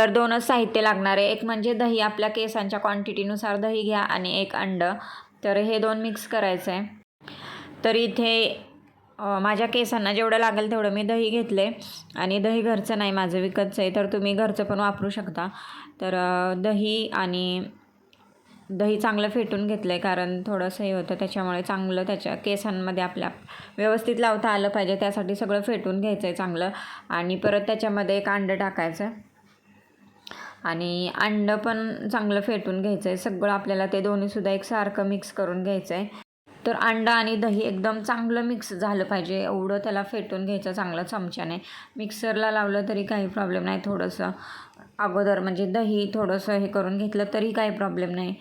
तर दोनच साहित्य लागणार आहे. एक म्हणजे दही आपल्या केसांच्या क्वांटिटीनुसार दही घ्या आणि एक अंडं. तर हे दोन मिक्स करायचं आहे तर इथे माझ्या केसांना जेवढं लागेल तेवढं मी दही घेतले. आणि दही घरचं नाही माझं विकतचं आहे. तर तुम्ही घरचं पण वापरू शकता. तर दही आणि दही चांगलं फेटून घेतलं आहे कारण थोडंसं हे होतं. त्याच्यामुळे चांगलं त्याच्या केसांमध्ये आपल्या व्यवस्थित लावता आलं पाहिजे. त्यासाठी सगळं फेटून घ्यायचं आहे चांगलं. आणि परत त्याच्यामध्ये एक अंडं टाकायचं. आणि अंडं पण चांगलं फेटून घ्यायचं आहे सगळं आपल्याला ते दोन्हीसुद्धा एकसारखं मिक्स करून घ्यायचं आहे तर अंडा आणि दही एकदम चांगलं मिक्स झालं पाहिजे. एवढं त्याला फेटून घ्यायचं चांगलं चमच्याने. मिक्सरला लावलं तरी काही प्रॉब्लेम नाही. थोडंसं अगोदर म्हणजे दही थोडंसं हे करून घेतलं तरी काही प्रॉब्लेम नाही.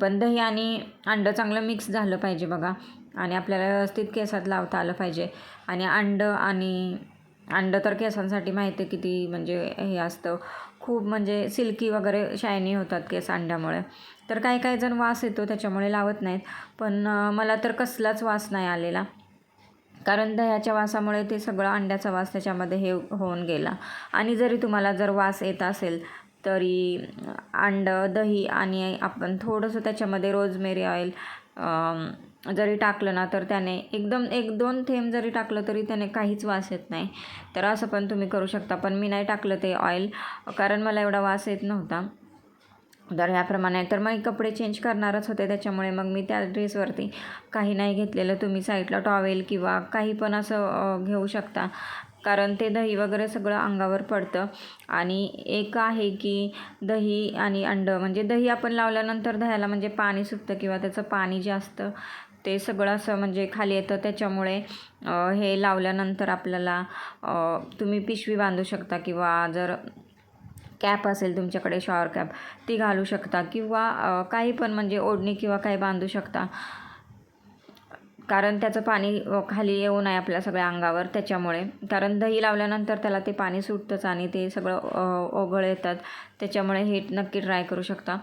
पण दही आणि अंडं चांगलं मिक्स झालं पाहिजे बघा. आणि आपल्याला व्यवस्थित केसात लावता आलं पाहिजे. आणि अंडं आणि अंडं तर केसांसाठी माहिती आहे किती म्हणजे हे असतं. खूप म्हणजे सिल्की वगैरे शायनी होतात केस अंड्यामुळे. तर काही काही जण वास येतो त्याच्यामुळे लावत नाहीत. पण मला तर कसलाच वास नाही आलेला. कारण दह्याच्या वासामुळे ते सगळं अंड्याचा वास त्याच्यामध्ये हे होऊन गेला. आणि जरी तुम्हाला जर वास येत असेल तरी अंडं दही आणि आपण थोडंसं त्याच्यामध्ये रोजमेरी ऑइल जरी टाकलं ना तर त्याने एकदम एक दोन थेंब जरी टाकलं तरी त्याने काहीच वास येत नाही. तर असं पण तुम्ही करू शकता पण मी नाही टाकलं ते ऑइल कारण मला एवढा वास येत नव्हता. तर ह्याप्रमाणे तर मग कपडे चेंज करणारच होते त्याच्यामुळे मग मी त्या ड्रेसवरती काही नाही घेतलेलं. तुम्ही साईडला टॉवेल किंवा काही पण असं घेऊ शकता. कारण ते दही वगैरे सगळं अंगावर पडतं. आणि एक आहे की दही आणि अंडं म्हणजे दही आपण लावल्यानंतर दह्याला म्हणजे पाणी सुटतं किंवा त्याचं पाणी जे असतं ते सगळं असं म्हणजे खाली येतं. त्याच्यामुळे हे लावल्यानंतर आपल्याला तुम्ही पिशवी बांधू शकता किंवा जर कॅप असेल तुमच्याकडे शॉवर कॅप ती घालू शकता किंवा काही पण म्हणजे ओढणी किंवा काही बांधू शकता. कारण त्याचं पाणी खाली येऊ नये आपल्या सगळ्या अंगावर त्याच्यामुळे. कारण दही लावल्यानंतर त्याला ते पाणी सुटतंच आणि ते सगळं ओघळ येतात. त्याच्यामुळे हे नक्की ट्राय करू शकता.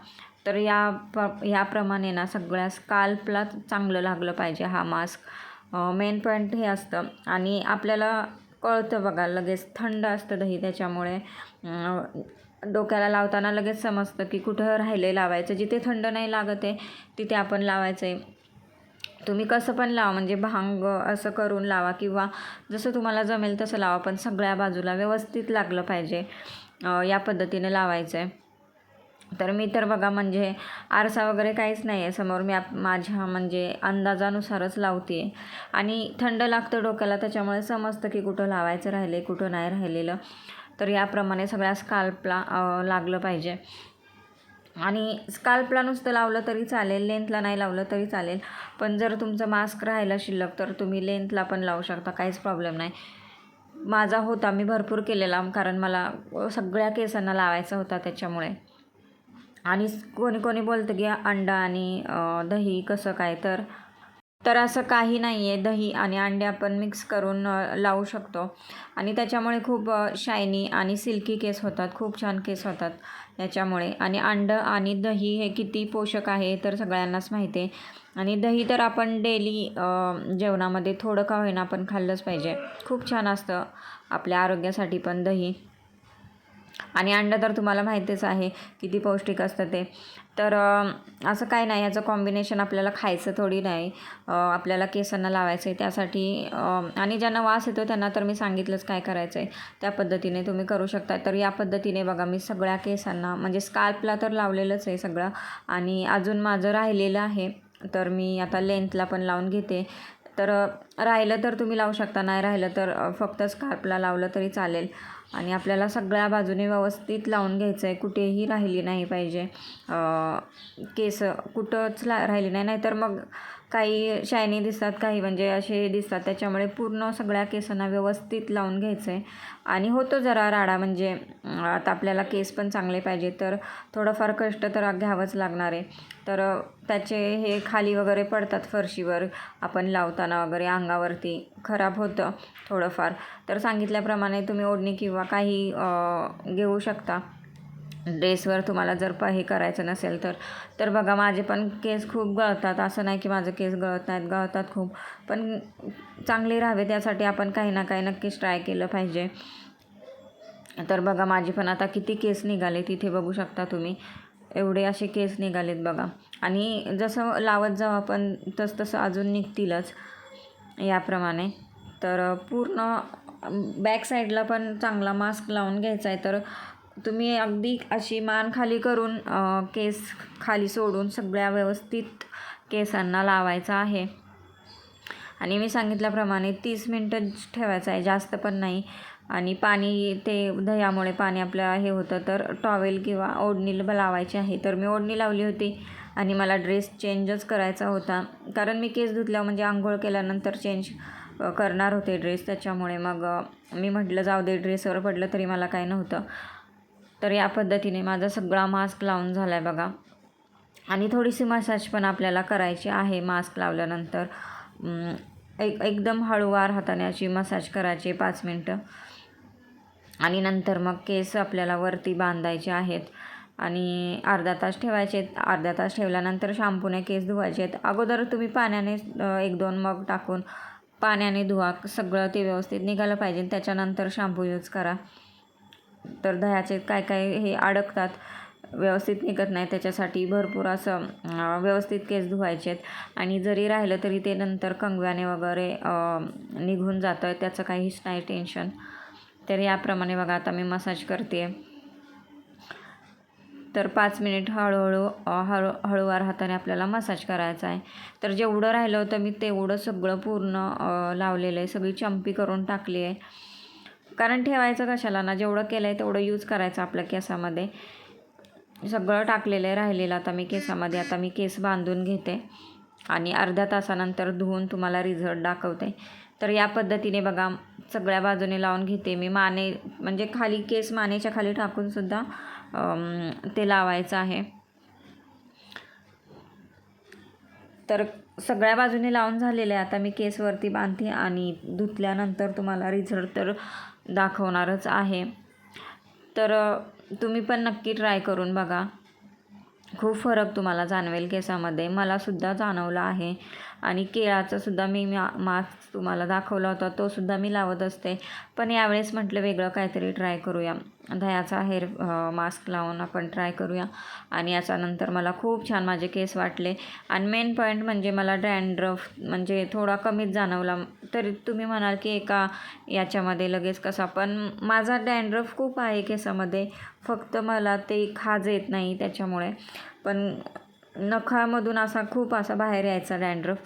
तर या प याप्रमाणे ना सगळ्या स्काल्पला चांगलं लागलं पाहिजे हा मास्क मेन पॉईंट हे असतं. आणि आपल्याला कळतं बघा लगेच थंड असतं दही त्याच्यामुळे. डोक्याला लावताना लगेच समजतं की कुठं राहिले लावायचं. जिथे थंड नाही लागत आहे तिथे आपण लावायचं आहे तुम्ही कसं पण लावा म्हणजे भांग असं करून लावा किंवा जसं तुम्हाला जमेल तसं लावा पण सगळ्या बाजूला व्यवस्थित लागलं पाहिजे. या पद्धतीने लावायचं आहे तर मी तर बघा म्हणजे आरसा वगैरे काहीच नाही आहे समोर मी आप माझ्या म्हणजे अंदाजानुसारच लावते. आणि थंड लागतं डोक्याला त्याच्यामुळे समजतं की कुठं लावायचं राहिलं आहे कुठं नाही राहिलेलं. तर याप्रमाणे सगळ्या स्काल्पला लागलं पाहिजे. आणि स्काल्पला नुसतं लावलं तरी चालेल लेंथला नाही लावलं तरी चालेल. पण जर तुमचं मास्क राहिलं शिल्लक तर तुम्ही लेंथला पण लावू शकता काहीच प्रॉब्लेम नाही. माझा होता मी भरपूर केलेला कारण मला सगळ्या केसांना लावायचा होता त्याच्यामुळे. आणि कोणी कोणी बोलतं की अंडा आणि दही कसं काय तर. तर असं काही नाही आहे दही आणि अंडे आपण मिक्स करून लावू शकतो. आणि त्याच्यामुळे खूप शायनी आणि सिल्की केस होतात. खूप छान केस होतात याच्यामुळे. आणि अंडं आणि दही हे किती पोषक आहे तर सगळ्यांनाच माहिती आहे आणि दही तर आपण डेली जेवणामध्ये थोडं का होईना आपण खाल्लंच पाहिजे. खूप छान असतं आपल्या आरोग्यासाठी पण दही. आणि अंडं तर तुम्हाला माहितीच आहे किती पौष्टिक असतं ते. तर असं काय नाही याचं कॉम्बिनेशन आपल्याला खायचं थोडी नाही. आपल्याला केसांना लावायचं आहे त्यासाठी आणि ज्यांना वास येतो त्यांना तर मी सांगितलंच काय करायचं आहे त्या पद्धतीने तुम्ही करू शकता. तर या पद्धतीने बघा मी सगळ्या केसांना म्हणजे स्काल्पला तर लावलेलंच आहे सगळं. आणि अजून माझं राहिलेलं आहे तर मी आता लेंथला पण लावून घेते. तर राहिलं तर तुम्ही लावू शकता नाही राहिलं तर फक्त स्कार्पला लावलं तरी चालेल. आणि आपल्याला सगळ्या बाजूने व्यवस्थित लावून घ्यायचं आहे कुठेही राहिली नाही पाहिजे. केस कुठंच ला राहिली नाही नाहीतर मग काही शायनी दिसतात काही म्हणजे असे दिसतात. त्याच्यामुळे पूर्ण सगळ्या केसांना व्यवस्थित लावून घ्यायचं आहे आणि होतो जरा राडा म्हणजे आता आपल्याला केस पण चांगले पाहिजे तर थोडंफार कष्ट तर घ्यावंच लागणार आहे. तर त्याचे हे खाली वगैरे पडतात फरशीवर आपण लावताना वगैरे अंगावरती. खराब होतं थोडंफार. तर सांगितल्याप्रमाणे तुम्ही ओढणी किंवा काही घेऊ शकता. ड्रेसवर तुम्हाला जर प हे करायचं नसेल तर. तर बघा माझे पण केस खूप गळतात. असं नाही की माझं केस गळत नाहीत गळतात खूप. पण चांगले राहावे त्यासाठी आपण काही ना काही नक्कीच ट्राय केलं पाहिजे. तर बघा माझी पण आता किती केस निघाले तिथे बघू शकता तुम्ही. एवढे असे केस निघालेत बघा. आणि जसं लावत जाऊ आपण तस तसं अजून निघतीलच याप्रमाणे. तर पूर्ण बॅक साईडला पण चांगला मास्क लावून घ्यायचा आहे. तर तुम्ही अगदी अशी मान खाली करून केस खाली सोडून सगळ्या व्यवस्थित केसांना लावायचा आहे. आणि मी सांगितल्याप्रमाणे तीस मिनटं ठेवायचं आहे जास्त पण नाही. आणि पाणी ते दह्यामुळे पाणी आपलं हे होतं तर टॉवेल किंवा ओढणी लावायची आहे. तर मी ओढणी लावली होती आणि मला ड्रेस चेंजच करायचा होता. कारण मी केस धुतल्या म्हणजे आंघोळ केल्यानंतर चेंज करणार होते ड्रेस. त्याच्यामुळे मग मी म्हटलं जाऊ दे ड्रेसवर पडलं तरी मला काही नव्हतं. तर या पद्धतीने माझा सगळा मास्क लावून झाला आहे बघा. आणि थोडीशी मसाज पण आपल्याला करायची आहे मास्क लावल्यानंतर. एक एकदम हळूवार हाताने अशी मसाज करायची पाच मिनटं. आणि नंतर मग केस आपल्याला वरती बांधायचे आहेत. आणि अर्धा तास ठेवायचे आहेत. अर्धा तास ठेवल्यानंतर शॅम्पूने केस धुवायचे आहेत. अगोदर तुम्ही पाण्याने एक दोन मग टाकून पाण्याने धुवा. सगळं ते व्यवस्थित निघालं पाहिजे. त्याच्यानंतर शॅम्पू यूज करा. तर दह्याचे काय काय हे अडकतात व्यवस्थित निघत नाही त्याच्यासाठी भरपूर असं व्यवस्थित केस धुवायचे आहेत आणि जरी राहिलं तरी ते नंतर कंगव्याने वगैरे निघून जातं आहे त्याचं काहीच नाही टेन्शन. तर याप्रमाणे बघा आता मी मसाज करते तर पाच मिनिट हळूहळू हळू हळूवार हाताने आपल्याला मसाज करायचा आहे. तर जेवढं राहिलं होतं मी तेवढं सगळं पूर्ण लावलेलं आहे. सगळी चंपी करून टाकली आहे. कारण ठेवायचं कशाला ना? जेवढं केलं आहे तेवढं यूज करायचं आपल्या केसामध्ये. सगळं टाकलेलं आहे राहिलेलं आता मी केसामध्ये. आता मी केस बांधून घेते आणि अर्ध्या तासानंतर धुवून तुम्हाला रिझल्ट दाखवते. तर या पद्धतीने बघा सगळ्या बाजूने लावून घेते मी. माने म्हणजे खाली केस मानेच्या खाली टाकूनसुद्धा ते लावायचं आहे. तर सगळ्या बाजूने लावून झालेले आहे. आता मी केसवरती बांधते आणि धुतल्यानंतर तुम्हाला रिझल्ट तर दाखवणारच आहे. तर तुम्ही पण नक्की ट्राय करून बघा. खूप फरक तुम्हाला जाणवेल केसामध्ये. मलासुद्धा जाणवला आहे. आणि केळाचा सुद्धा मी मा मास्क तुम्हाला दाखवला होता तो सुद्धा मी लावत असते. पण यावेळेस म्हटलं वेगळं काहीतरी ट्राय करूया. दह्याचा हेअर मास्क लावून आपण ट्राय करूया. आणि याच्यानंतर मला खूप छान माझे केस वाटले. आणि मेन पॉईंट म्हणजे मला डँड्रफ म्हणजे थोडा कमीच जाणवला. तरी तुम्ही म्हणाल की एका याच्यामध्ये लगेच कसा. पण माझा डँड्रफ खूप आहे केसामध्ये. फक्त मला ते खाज येत नाही त्याच्यामुळे. पण नखामधून असा खूप असा बाहेर यायचा डॅन्ड्रफ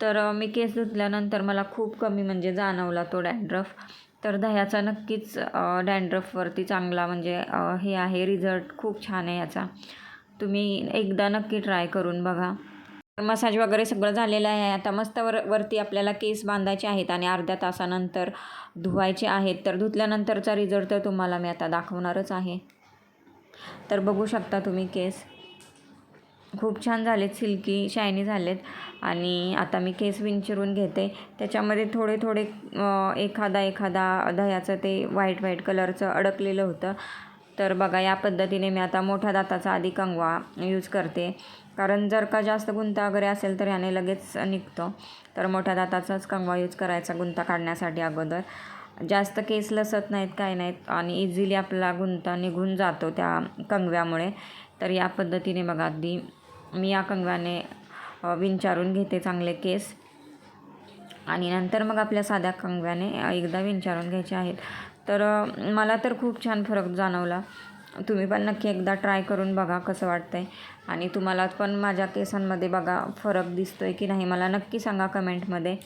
तर मी केस धुतल्यानंतर मला खूप कमी म्हणजे जाणवला तो डॅन्ड्रफ तर दह्याचा नक्कीच डॅन्ड्रफवरती चांगला म्हणजे हे आहे. रिझल्ट खूप छान आहे याचा. तुम्ही एकदा नक्की ट्राय करून बघा. मसाज वगैरे सगळं झालेलं आहे. आता मस्त वर वरती आपल्याला केस बांधायचे आहेत आणि अर्ध्या तासानंतर धुवायचे आहेत. तर धुतल्यानंतरचा रिझल्ट तर तुम्हाला मी आता दाखवणारच आहे. तर बघू शकता तुम्ही केस. खूप छान झालेत सिल्की शायनी झालेत. आणि आता मी केस विंचरून घेते. त्याच्यामध्ये थोडे थोडे एखादा एखादा दह्याचं ते व्हाईट व्हाईट कलरचं अडकलेलं होतं. तर बघा या पद्धतीने मी आता मोठ्या दाताचा आधी कंगवा यूज करते. कारण जर का जास्त गुंता वगैरे असेल तर याने लगेच निघतो. तर मोठ्या दाताचाच कंगवा यूज करायचा गुंता काढण्यासाठी अगोदर. जास्त केस लसत नाहीत काय नाहीत. आणि इझिली आपला गुंता निघून जातो त्या कंगव्यामुळे. तर या पद्धतीने बघा अगदी मी या कंगव्याने विचारून विंचारून घेते चांगले केस. आणि नंतर मग आपल्या साध्या कंगव्याने एकदा विंचारून घ्यायचे आहेत. तर मला तर खूप छान फरक जाणवला. तुम्ही पण नक्की एकदा ट्राय करून बघा कसं वाटतं आहे आणि तुम्हाला पण माझ्या केसांमध्ये बघा फरक दिसतो आहे की नाही मला नक्की सांगा कमेंटमध्ये.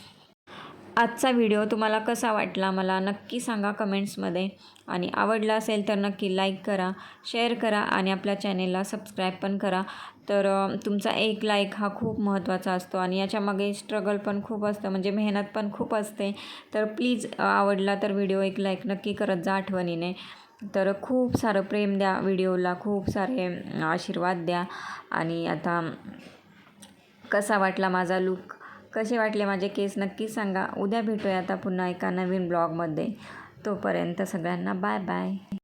आजचा व्हिडिओ तुम्हाला कसा वाटला मला नक्की सांगा कमेंट्समध्ये. आणि आवडला असेल तर नक्की लाईक करा शेअर करा आणि आपल्या चॅनेलला सबस्क्राईब पण करा. तर तुमचा एक लाईक हा खूप महत्त्वाचा असतो आणि याच्यामागे स्ट्रगल पण खूप असतं म्हणजे मेहनत पण खूप असते. तर प्लीज आवडला तर व्हिडिओ एक लाईक नक्की करत जा आठवणीने. तर खूप सारं प्रेम द्या व्हिडिओला खूप सारे आशीर्वाद द्या. आणि आता कसा वाटला माझा लुक कसे वाटले माझे केस नक्की सांगा. उद्या भेटूया आता पुन्हा एका नवीन ब्लॉगमध्ये. तोपर्यंत सगळ्यांना बाय बाय.